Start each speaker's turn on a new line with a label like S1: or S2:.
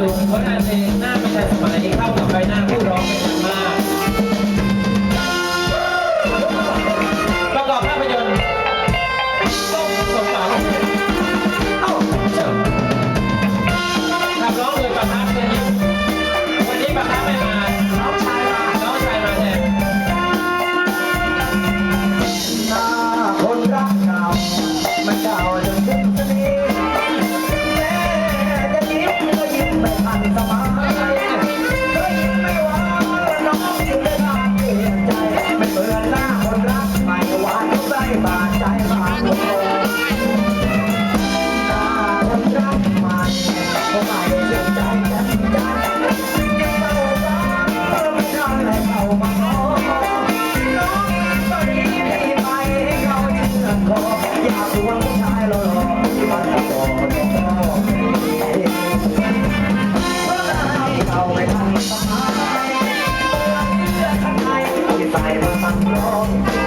S1: ลงพนันเองหน้า
S2: ไม่ใช่สมัย มาฟังร้อง